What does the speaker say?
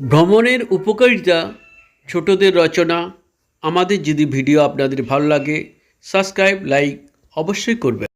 ভ্রমণের উপকারিতা ছোটদের রচনা আমাদের যদি ভিডিও আপনাদের ভালো লাগে সাবস্ক্রাইব লাইক অবশ্যই করবেন।